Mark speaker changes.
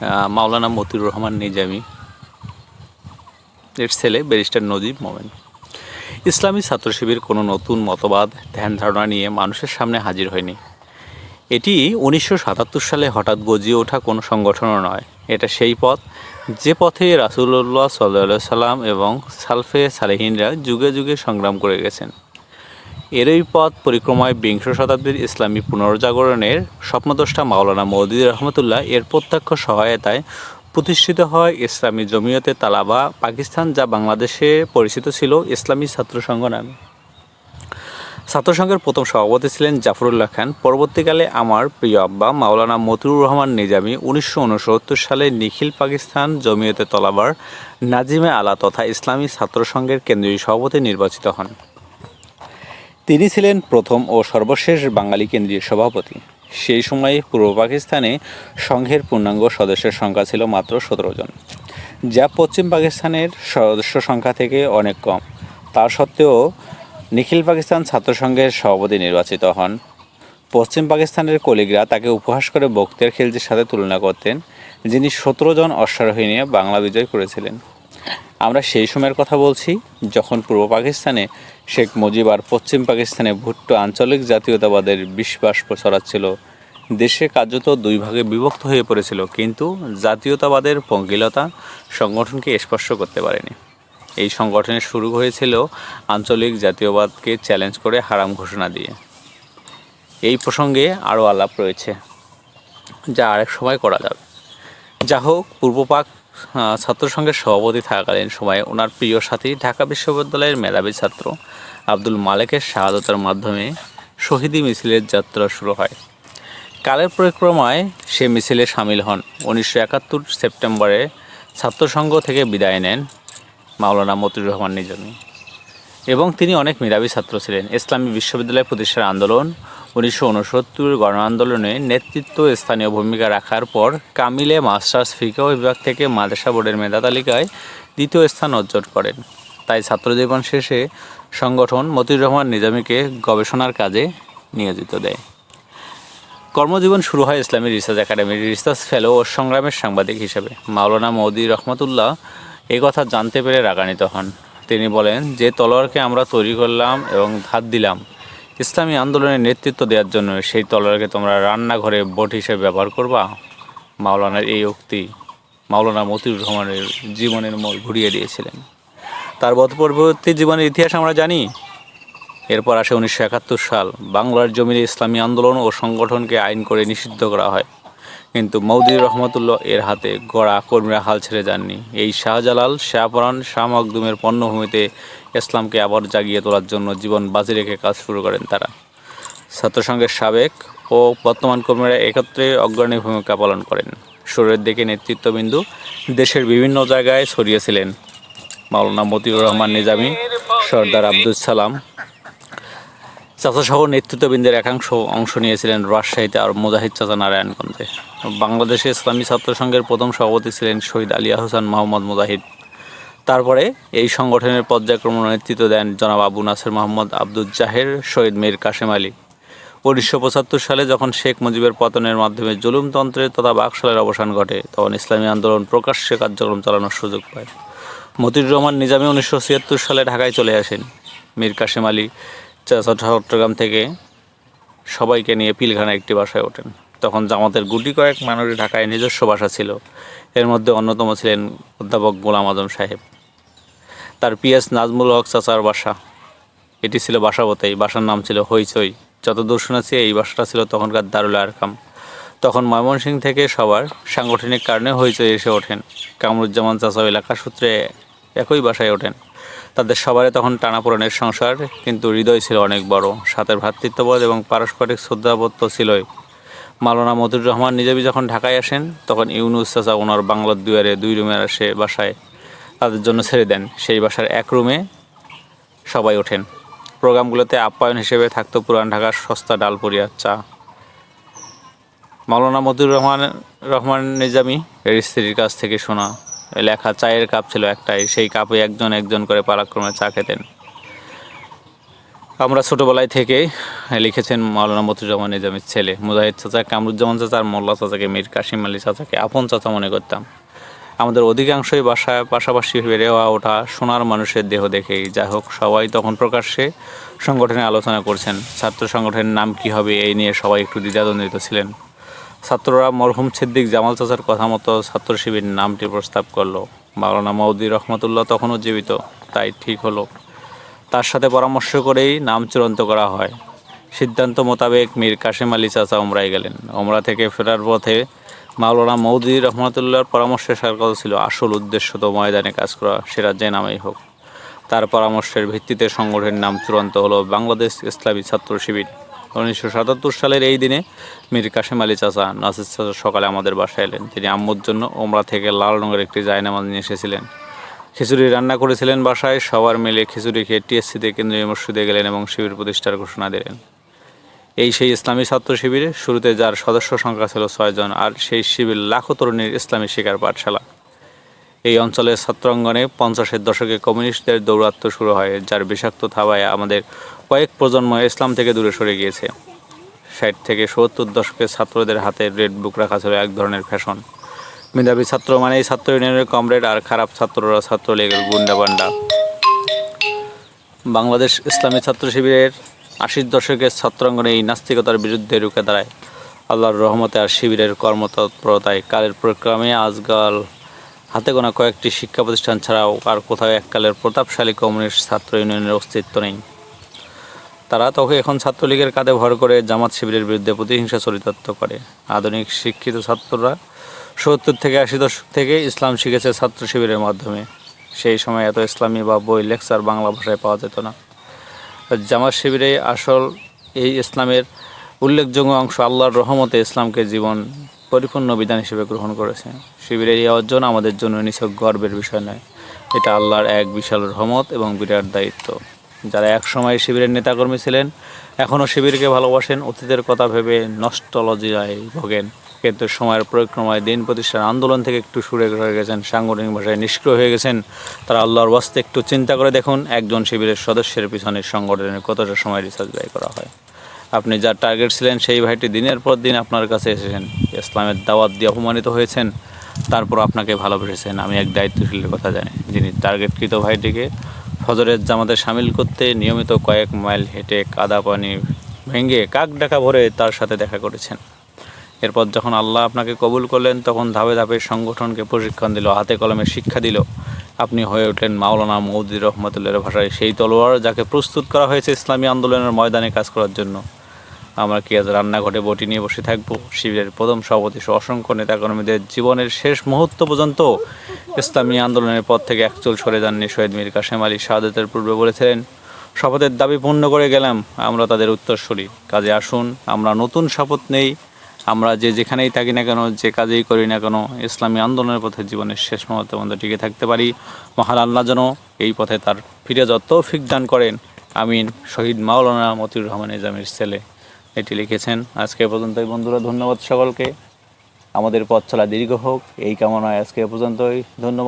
Speaker 1: মাওলানা মতিউর রহমান নিজামী, এর ছেলে ব্যারিস্টার নজিব মোমেন। ইসলামী ছাত্র শিবির কোনো নতুন মতবাদ, ধ্যান ধারণা নিয়ে মানুষের সামনে হাজির হয়নি। এটি উনিশশো সাতাত্তর সালে হঠাৎ গজিয়ে ওঠা কোনো সংগঠনও নয়। এটা সেই পথ যে পথে রাসুল্লাহ সাল্লা সাল্লাম এবং সালফে সালেহিনরা যুগে যুগে সংগ্রাম করে গেছেন। এরই পথ পরিক্রমায় বিংশ শতাব্দীর ইসলামী পুনর্জাগরণের স্বপ্নদ্রষ্টা মাওলানা মৌদুদ রহমতুল্লাহ এর প্রত্যক্ষ সহায়তায় প্রতিষ্ঠিত হয় ইসলামী জমিয়তে তালাবা, পাকিস্তান যা বাংলাদেশে পরিচিত ছিল ইসলামী ছাত্র সংঘ নামে। ছাত্রসংঘের প্রথম সভাপতি ছিলেন জাফরুল্লাহ খান। পরবর্তীকালে আমার প্রিয় আব্বা মাওলানা মতিউর রহমান নিজামী উনিশশো সালে নিখিল পাকিস্তান জমিয়তে তলাবার নাজিমে আলা তথা ইসলামী ছাত্রসংঘের কেন্দ্রীয় সভাপতি নির্বাচিত হন। তিনি ছিলেন প্রথম ও সর্বশেষ বাঙালি কেন্দ্রীয় সভাপতি। সেই সময়ে পূর্ব পাকিস্তানে সংঘের পূর্ণাঙ্গ সদস্যের সংখ্যা ছিল মাত্র সতেরো জন, যা পশ্চিম পাকিস্তানের সদস্য সংখ্যা থেকে অনেক কম। তা সত্ত্বেও নিখিল পাকিস্তান ছাত্র সংঘের সভাপতি নির্বাচিত হন। পশ্চিম পাকিস্তানের কলিগরা তাকে উপহাস করে বক্তের খিলজির সাথে তুলনা করতেন, যিনি সতেরো জন অশ্বারোহী নিয়ে বাংলা বিজয় করেছিলেন। আমরা সেই সময়ের কথা বলছি যখন পূর্ব পাকিস্তানে শেখ মুজিব আর পশ্চিম পাকিস্তানে ভুট্টো আঞ্চলিক জাতীয়তাবাদের বিশ্বাস ছড়াচ্ছিল। দেশে কার্যত দুই ভাগে বিভক্ত হয়ে পড়েছিল কিন্তু জাতীয়তাবাদের পঙ্কিলতা সংগঠনকে স্পর্শ করতে পারেনি। এই সংগঠনের শুরু হয়েছিল আঞ্চলিক জাতীয়বাদকে চ্যালেঞ্জ করে হারাম ঘোষণা দিয়ে। এই প্রসঙ্গে আরও আলাপ রয়েছে যা আরেক সময় করা যাবে। যা হোক পূর্বপাক আহ, ছাত্র সংঘের সভাপতি থাকাকালীন সময়ে ওনার প্রিয় সাথী ঢাকা বিশ্ববিদ্যালয়ের মেধাবী ছাত্র আব্দুল মালেকের শাহাদতের মাধ্যমে শহীদি মিছিলের যাত্রা শুরু হয়। কালের পরিক্রমায় সে মিছিলে সামিল হন। উনিশশো একাত্তর সেপ্টেম্বরে ছাত্রসংঘ থেকে বিদায় নেন মাওলানা মতিউর রহমান নিজামী এবং তিনি অনেক মেধাবী ছাত্র ছিলেন। ইসলামী বিশ্ববিদ্যালয় প্রতিষ্ঠার আন্দোলন উনিশশো উনসত্তর গণ আন্দোলনে নেতৃত্ব স্থানীয় ভূমিকা রাখার পর কামিলে মাস্টার্স ফিকা বিভাগ থেকে মাদ্রাসা বোর্ডের মেধা তালিকায় দ্বিতীয় স্থান অর্জন করেন। তাই ছাত্রজীবন শেষে সংগঠন মতিউর রহমান নিজামীকে গবেষণার কাজে নিয়োজিত দেয়। কর্মজীবন শুরু হয় ইসলামী রিসার্চ একাডেমির রিসার্চ ফেলো ও সংগ্রামের সাংবাদিক হিসেবে। মাওলানা মৌদি রহমতুল্লাহ এ কথা জানতে পেরে রাগান্বিত হন। তিনি বলেন, যে তলোয়ারকে আমরা তৈরি করলাম এবং ধার দিলাম ইসলামী আন্দোলনের নেতৃত্ব দেওয়ার জন্য সেই তলোয়ারকে তোমরা রান্নাঘরে বট হিসেবে ব্যবহার করবা? মাওলানার এই উক্তি মাওলানা মতিউর রহমানের জীবনের মোড় ঘুরিয়ে দিয়েছিলেন। তার পরবর্তী জীবনের ইতিহাস আমরা জানি। এরপর আসে উনিশশো একাত্তর সাল। বাংলার জমিনে ইসলামী আন্দোলন ও সংগঠনকে আইন করে নিষিদ্ধ করা হয়। কিন্তু মৌদির রহমতুল্লাহ এর হাতে গড়া কর্মীরা হাল ছেড়ে যাননি। এই শাহজালাল শাহপরান শাহ মখদুমের পণ্যভূমিতে ইসলামকে আবার জাগিয়ে তোলার জন্য জীবন বাজি রেখে কাজ শুরু করেন তারা। ছাত্রসংঘের সাবেক ও বর্তমান কর্মীরা একত্রে অগ্রণী ভূমিকা পালন করেন। শুরুর দিকে নেতৃত্ববিন্দু দেশের বিভিন্ন জায়গায় ছড়িয়েছিলেন। মাওলানা মতিউর রহমান নিজামী, সর্দার আব্দুল সালাম চাচাসহ নেতৃত্ববৃন্দের একাংশ অংশ নিয়েছিলেন রাজশাহীতে আর মুজাহিদ চাচা নারায়ণগঞ্জে। বাংলাদেশে ইসলামী ছাত্র সংঘের প্রথম সভাপতি ছিলেন শহীদ আলিয়া হোসেন মোহাম্মদ মুজাহিদ। তারপরে এই সংগঠনের পর্যায়ক্রম নেতৃত্ব দেন জনাব আবু নাসের মোহাম্মদ আব্দুল জাহের, শহীদ মীর কাশেম আলী। উনিশশো পঁচাত্তর সালে যখন শেখ মুজিবের পতনের মাধ্যমে জুলুমতন্ত্রের তথা বাকশালের অবসান ঘটে, তখন ইসলামী আন্দোলন প্রকাশ্যে কার্যক্রম চালানোর সুযোগ পায়। মতিউর রহমান নিজামী উনিশশো ছিয়াত্তর সালে ঢাকায় চলে আসেন। মীর কাশেম আলী চট্টগ্রাম থেকে, সবাইকে নিয়ে পিলখানা একটি বাসায় ওঠেন। তখন জামাতের গুটি কয়েক মানুষ ঢাকায় নিজস্ব বাসা ছিল। এর মধ্যে অন্যতম ছিলেন অধ্যাপক গোলাম আজম সাহেব। তার পিএস নাজমুল হক চাচার বাসা। এটি ছিল বাসাবতেই বাসার নাম ছিল হইচই। যতদূর শুনেছি, এই বাসাটা ছিল তখনকার দারুল আরকাম। তখন ময়মনসিংহ থেকে সবার সাংগঠনিক কারণে হইচই এসে ওঠেন। কামরুজ্জামান চাচা এলাকা সূত্রে একই বাসায় ওঠেন। তাদের সবারই তখন টানাপোড়েনের সংসার, কিন্তু হৃদয় ছিল অনেক বড়। সাথে ভ্রাতৃত্ববোধ এবং পারস্পরিক শ্রদ্ধাবত্ত ছিলই। মাওলানা মতিউর রহমান নিজেবি যখন ঢাকায় আসেন, তখন ইউনুস চাচা ওনার বাংলার দুয়ারে দুই রুমে আসে বাসায়। তাদের জন্য ছেড়ে দেন। সেই বাসার এক রুমে সবাই ওঠেন। প্রোগ্রামগুলোতে আপ্যায়ন হিসেবে থাকতো পুরান ঢাকার সস্তা ডালপুরিয়া চা। মাওলানা মতিউর রহমান রহমান নিজামী, এর স্ত্রীর কাছ থেকে শোনা। লেখা চায়ের কাপ ছিল একটাই, সেই কাপে একজন একজন করে পালাক্রমে চা খেতেন। আমরা ছোটোবেলায় থেকে লিখেছেন মাওলানা মতুজ্জামান নিজামের ছেলে, মুজাহিদ চাচা কামরুজ্জামান চাচা আর মোল্লা চাচাকে, মীর কাশিম আলী চাচাকে আপন চাচা মনে করতাম। আমাদের অধিকাংশই বাসায় পাশাপাশি বেড়ে হওয়া ওঠা সোনার মানুষের দেহ দেখেই। যাই হোক, সবাই তখন প্রকাশ্যে সংগঠনে আলোচনা করছেন। ছাত্র সংগঠনের নাম কি হবে এই নিয়ে সবাই একটু দ্বিধাদ্বন্দ্বিত ছিলেন। ছাত্ররা মরহুম সিদ্দিক জামাল চাচার কথা মতো ছাত্র শিবির নামটি প্রস্তাব করল। মাওলানা মৌদি রহমতুল্লাহ তখনও জীবিত, তাই ঠিক হলো। তার সাথে পরামর্শ করেই নাম চূড়ান্ত করা হয়। সিদ্ধান্ত মোতাবেক মীর কাশেম আলী চাচা ওমরায় গেলেন। ওমরা থেকে ফেরার পথে মাওলানা মৌদি রহমতুল্লাহর পরামর্শে সার কথা ছিল, আসল উদ্দেশ্য তো ময়দানে কাজ করা সেটা যে নামেই হোক। তার পরামর্শের ভিত্তিতে সংগঠনের নাম চূড়ান্ত হলো বাংলাদেশ ইসলামী ছাত্র শিবির। উনিশশো সাতাত্তর সালের এই দিনে মীর কাশেম আলী চাচা নাসির চাচা সকালে আমাদের বাসায় এলেন। তিনি আম্মুর জন্য ওমরা থেকে লাল রঙের একটি জায়নামাজ নিয়ে এসেছিলেন। খিচুড়ি রান্না করেছিলেন বাসায়, সবার মিলে খিচুড়ি খেয়ে টিএসসিতে, কেন্দ্রীয় মসজিদে গেলেন এবং শিবির প্রতিষ্ঠার ঘোষণা দিলেন। এই সেই ইসলামী ছাত্র শিবিরে শুরুতে যার সদস্য সংখ্যা ছিল ছয়জন আর সেই শিবির লাখো তরুণীর ইসলামী শিকার পাঠশালা। এই অঞ্চলের ছাত্রাঙ্গনে পঞ্চাশের দশকে কমিউনিস্টদের দৌরাত্ম শুরু হয়, যার বিষাক্ত থাবায় আমাদের কয়েক প্রজন্ম ইসলাম থেকে দূরে সরে গিয়েছে। ষাট থেকে সত্তর দশকের ছাত্রদের হাতে রেড বুক রাখা ছিল এক ধরনের ফ্যাশন। মেধাবী ছাত্র মানেই ছাত্র ইউনিয়নের কমরেড আর খারাপ ছাত্ররা ছাত্রলীগের গুন্ডাবান্ডা বাংলাদেশ ইসলামী ছাত্র শিবিরের আশির দশকের ছাত্রাঙ্গনে এই নাস্তিকতার বিরুদ্ধে রুখে দাঁড়ায়। আল্লাহর রহমতে আর শিবিরের কর্মতৎপরতায় কালের প্রক্রমে আজকাল হাতে গোনা কয়েকটি শিক্ষা প্রতিষ্ঠান ছাড়াও আর কোথাও এককালের প্রতাপশালী কমিউনিস্ট ছাত্র ইউনিয়নের অস্তিত্ব নেই। তারা তখন এখন ছাত্রলীগের কাঁধে ভর করে জামাত শিবিরের বিরুদ্ধে প্রতিহিংসা চরিতার্থ করে। আধুনিক শিক্ষিত ছাত্ররা সত্তর থেকে আশি দশক থেকে ইসলাম শিখেছে ছাত্র শিবিরের মাধ্যমে। সেই সময় এত ইসলামী বা বই, লেকচার বাংলা ভাষায় পাওয়া যেত না। জামাত শিবিরে আসল এই ইসলামের উল্লেখযোগ্য অংশ আল্লাহর রহমতে ইসলামকে জীবন পরিপূর্ণ বিধান হিসেবে গ্রহণ করেছে। শিবিরের এই অর্জন আমাদের জন্য নিছক গর্বের বিষয় নয়। এটা আল্লাহর এক বিশাল রহমত এবং বিরাট দায়িত্ব। যারা এক সময় শিবিরের নেতাকর্মী ছিলেন এখনও শিবিরকে ভালোবাসেন, অতীতের কথা ভেবে নষ্টলজিয়ায় ভোগেন। কিন্তু সময়ের পরিক্রমায় দিন প্রতিষ্ঠান আন্দোলন থেকে একটু সুরে হয়ে গেছেন, সাংগঠনিক ভাষায় নিষ্ক্রিয় হয়ে গেছেন। তারা আল্লাহর বাস্তে একটু চিন্তা করে দেখুন, একজন শিবিরের সদস্যের পিছনে সংগঠনের কতটা সময় রিসার্চ ব্যয় করা হয়। আপনি যার টার্গেট ছিলেন, সেই ভাইটি দিনের পর দিন আপনার কাছে এসেছেন। ইসলামের দাওয়াত দিয়ে অপমানিত হয়েছেন তারপর আপনাকে ভালোবেসেছেন, আমি এক দায়িত্বশীলের কথা জানি। যিনি টার্গেটকৃত ভাইটিকে ফজরের জামাতে সামিল করতে নিয়মিত কয়েক মাইল হেঁটে কাদা পানি ভেঙে কাক ডাকা ভরে তার সাথে দেখা করেছেন। এরপর যখন আল্লাহ আপনাকে কবুল করলেন, তখন ধাপে ধাপে সংগঠনকে প্রশিক্ষণ দিল, হাতে কলমে শিক্ষা দিল। আপনি হয়ে উঠলেন মাওলানা মৌদি রহমতুল্লাহর ভাষায়, সেই তলোয়ার যাকে প্রস্তুত করা হয়েছে ইসলামী আন্দোলনের ময়দানে কাজ করার জন্য। আমরা কি আজ রান্নাঘরে বটি নিয়ে বসে থাকব? শিবিরের প্রথম সভাপতি সহ অসংখ্য নেতাকর্মীদের জীবনের শেষ মুহূর্ত পর্যন্ত ইসলামী আন্দোলনের পথ থেকে একচুল সরে যাননি শহীদ মীর কাশেম আলী শাহাদাতের পূর্বে বলেছিলেন, শপথের দাবি পূর্ণ করে গেলাম, আমরা তাদের উত্তরসূরি। কাজে আসুন, আমরা নতুন শপথ নেই, আমরা যে যেখানেই থাকি না কেন, যে কাজেই করি না কেন, ইসলামী আন্দোলনের পথে জীবনের শেষ মুহূর্তে পর্যন্ত টিকে থাকতে পারি। মহান আল্লাহ যেন এই পথে তার ফিরে যত তৌফিক দান করেন। আমিন। শহীদ মাওলানা মতিউর রহমান নিজামের ছেলে। এটি লিখেছেন আজকে এ পর্যন্তই। বন্ধুরা, ধন্যবাদ সকলকে। আমাদের পথ চলা দীর্ঘ হোক। এই কামনায় আজকে পর্যন্তই। ধন্যবাদ।